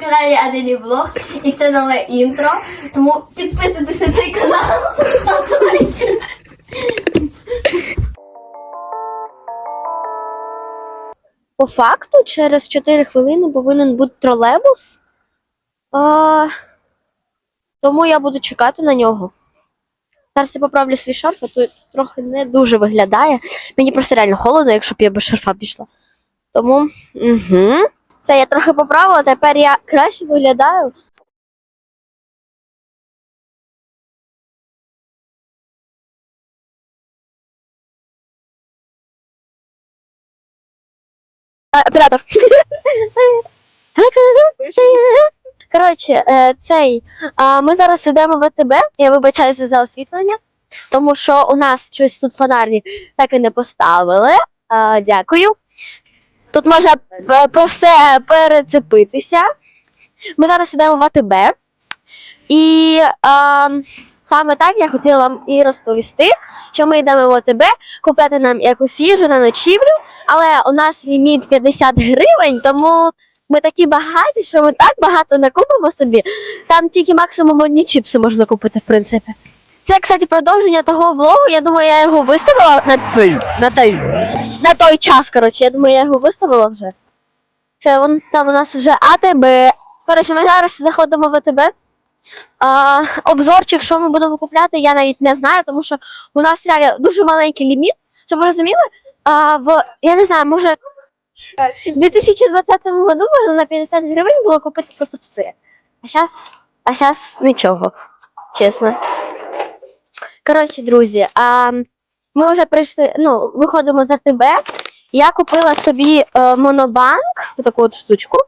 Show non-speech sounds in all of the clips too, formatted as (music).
каналі Аделі Влог і це нове інтро. Тому підписуйтесь на цей канал, ставте лайки. По факту, через 4 хвилини повинен бути тролейбус. А, тому я буду чекати на нього. Зараз я поправлю свій шарф, а то трохи не дуже виглядає. Мені просто реально холодно, якщо б я без шарфа пішла. Тому. Угу. Це я трохи поправила, тепер я краще виглядаю. Оператор. (laughs) Коротше, е, цей. Ми зараз йдемо в АТБ. Я вибачаюся за освітлення, тому що у нас щось тут фонарні так і не поставили. Дякую. Тут можна е, про все перецепитися. Ми зараз йдемо в АТБ. І а, саме так я хотіла вам і розповісти, що ми йдемо в АТБ купляти нам якусь їжу на ночівлю, але у нас ліміт 50 гривень, тому ми такі багаті, що ми так багато не купимо собі. Там тільки максимум одні чіпси можна купити, в принципі. Це, кстати, продовження того влогу. Я думаю, я його виставила на той, на той, на той час. Коротше, я думаю, я його виставила вже. Це вон там у нас вже АТБ. Коротше, ми зараз заходимо в АТБ. А, обзорчик, що ми будемо купляти, я навіть не знаю, тому що у нас реально дуже маленький ліміт. Щоб ви розуміли, а, в я не знаю, може в 2020 году можна на 50 гривень було купити просто все. А зараз, а зараз нічого, чесно. Коротше, друзі, а, ми вже прийшли, ну, виходимо за тебе. Я купила собі е, монобанк, таку от штучку,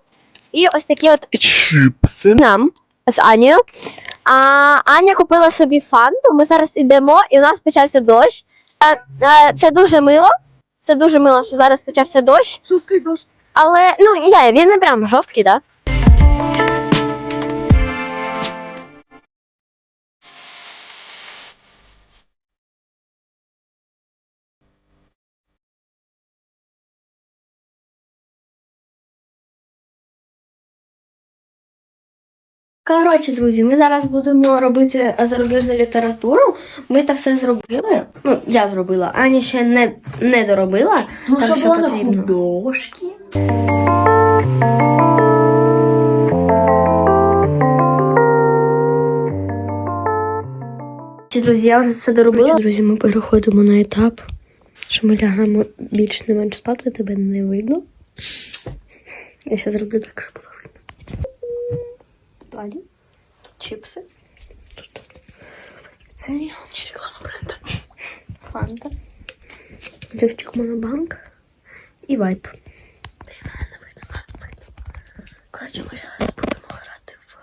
і ось такі от Чіпси. нам з Анією. А Аня купила собі фанту. Ми зараз йдемо, і у нас почався дощ. А, а, це дуже мило. Це дуже мило, що зараз почався дощ. Жовтий дощ. Але ну я, він не прям жорсткий, так? Да? Коротше, друзі, ми зараз будемо робити зарубіжну літературу. Ми це все зробили. Ну, я зробила. Аня ще не, не доробила. Ну, щоб що було на художки. Друзі, я вже все доробила. Друзі, ми переходимо на етап, що ми лягаємо більш не менш спати, тебе не видно. Я ще зроблю так, щоб було Далі. Тут чіпси. Тут це реклама бренда. Фанта. Лифтик Монобанк і вайп. Коротше, ми зараз будемо грати в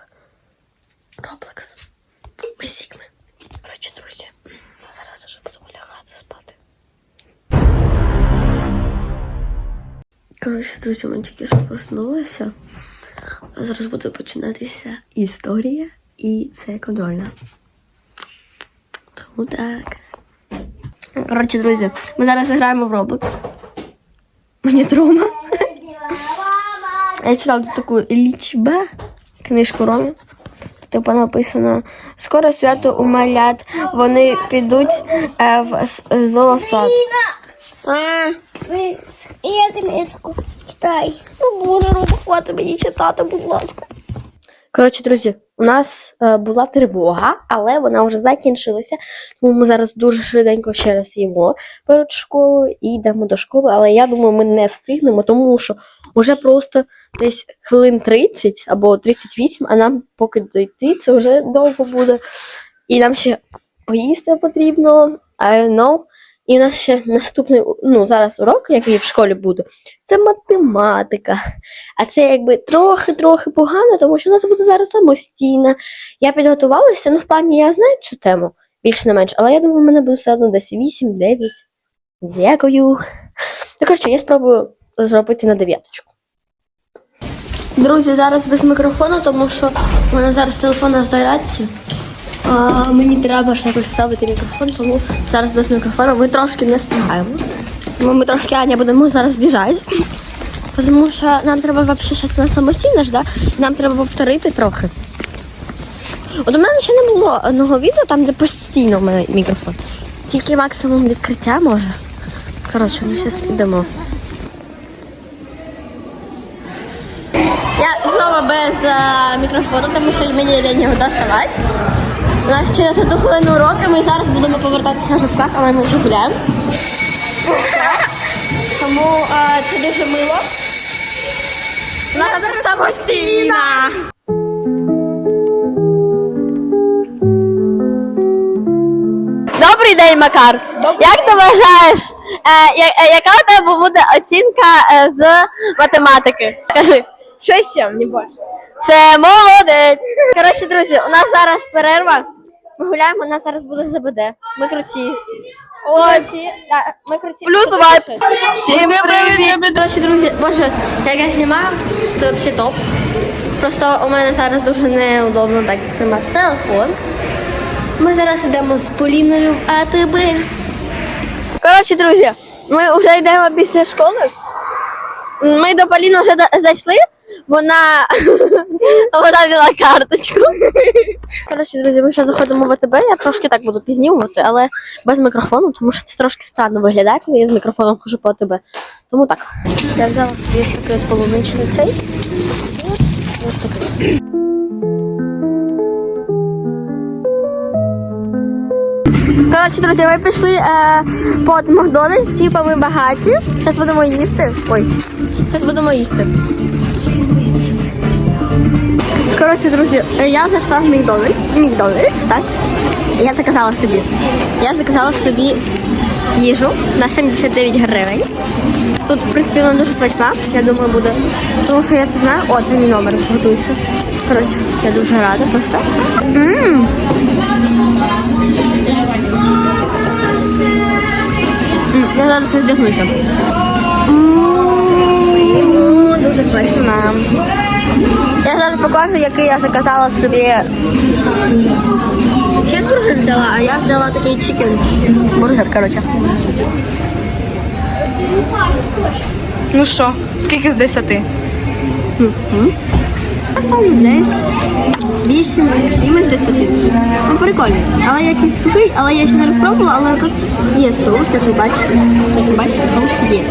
Roblox. Ми з. Коротше, друзі, я зараз вже будемо лягати спати. Коротше, друзі, ми тільки що проснулися. Зараз буде починатися історія, і це контрольна. Тому так. Коротше, друзі, ми зараз граємо в Roblox. Мені трома. Я читала таку лічба, книжку Ромі. Типу написано Скоро свято у малят, вони підуть е, в зоосад. А, Я книжку читай. ну, боже, Рома, хвати мені читати, будь ласка. Коротше, друзі, у нас е, була тривога, але вона вже закінчилася. Тому ми зараз дуже швиденько ще раз їмо перед школою і йдемо до школи. Але я думаю, ми не встигнемо, тому що вже просто десь хвилин 30 або 38, а нам поки дойти, це вже довго буде. І нам ще поїсти потрібно, I don't know. І у нас ще наступний, ну, зараз урок, який в школі буде, це математика. А це якби трохи-трохи погано, тому що у нас буде зараз самостійна. Я підготувалася, ну в плані я знаю цю тему, більш не менш, але я думаю, в мене буде все одно десь 8-9. Дякую. Ну, коротше, я спробую зробити на дев'яточку. Друзі, зараз без мікрофону, тому що у мене зараз телефон на зарядці. А, мені треба якось ставити мікрофон, тому зараз без мікрофону ми трошки не встигаємо. Тому ми трошки Аня будемо зараз біжати. Тому що нам треба взагалі зараз на самостійно ж, да? Нам треба повторити трохи. От у мене ще не було одного відео, там, де постійно в мене мікрофон. Тільки максимум відкриття може. Коротше, ми зараз йдемо. Я знову без е, мікрофону, тому що мені лінь його доставати. У нас через одну хвилину уроки, ми зараз будемо повертатися вже в клас, але ми ще гуляємо. Тому е, це дуже мило. Вона зараз самостійна. Добрий день, Макар. Як ти вважаєш, е, я- е, яка у тебе буде оцінка е, з математики? Кажи. Шесть, семь, не больше. Це молодець. Коротше, друзі, у нас зараз перерва. Ми гуляємо, у нас зараз буде ЗБД. Ми круті. Молодці. Да, Ми круті. Плюс вайп. пишеш? Всем привет. Коротше, друзі, боже, як я знімаю, це взагалі топ. Просто у мене зараз дуже неудобно так тримати телефон. Ми зараз йдемо з Поліною в АТБ. Коротше, друзі, ми вже йдемо після школи. Ми до Поліни вже зайшли, вона, (laughs) вона взяла карточку. Коротше, друзі, ми ще заходимо в АТБ, я трошки так буду пізнімувати, але без мікрофону, тому що це трошки странно виглядає, коли я з мікрофоном хожу по АТБ. Тому так. Я взяла собі такий полуничний цей. Ось такий. Коротше, друзі, ми пішли е, под Макдональдс, типу ми багаті. Зараз будемо їсти. Ой, зараз будемо їсти. Коротше, друзі, е, я зайшла в Макдональдс. Макдональдс, так? Я заказала собі. Я заказала собі їжу на 79 гривень. Тут, в принципі, вона дуже смачна, я думаю, буде. Тому що я це знаю. О, це мій номер готується. Коротше, я дуже рада просто. Ммм. М, Я зараз роздягнуся. Зараз покажу, який я заказала собі. Чизбургер взяла, а я взяла такий чикен бургер, коротше. Ну що, скільки з десяти? Я ставлю десь 8, 7 із 10. Ну прикольний. Але якийсь сухий, але я ще не розпробувала, але є соус, як ви бачите. Як ви бачите, соус є.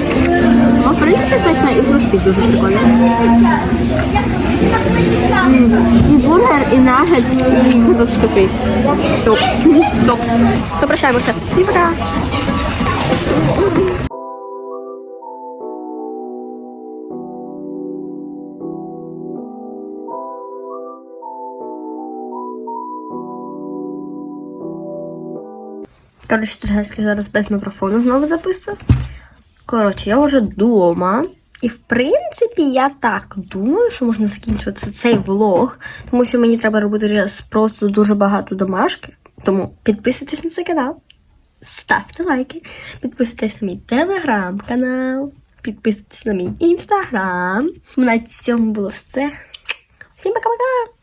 В принципі, смачно і хрустить дуже прикольно. І бургер, і нагетс, і картошка фрі. Топ. Топ. Попрощаємося. Всім пока. Коротше, зараз без мікрофону знову записую. Коротше, я вже вдома. І в принципі, я так думаю, що можна закінчувати цей влог, тому що мені треба робити просто дуже багато домашки. Тому підписуйтесь на цей канал, ставте лайки, підписуйтесь на мій телеграм-канал, підписуйтесь на мій інстаграм. На цьому було все. Всім пока-пока!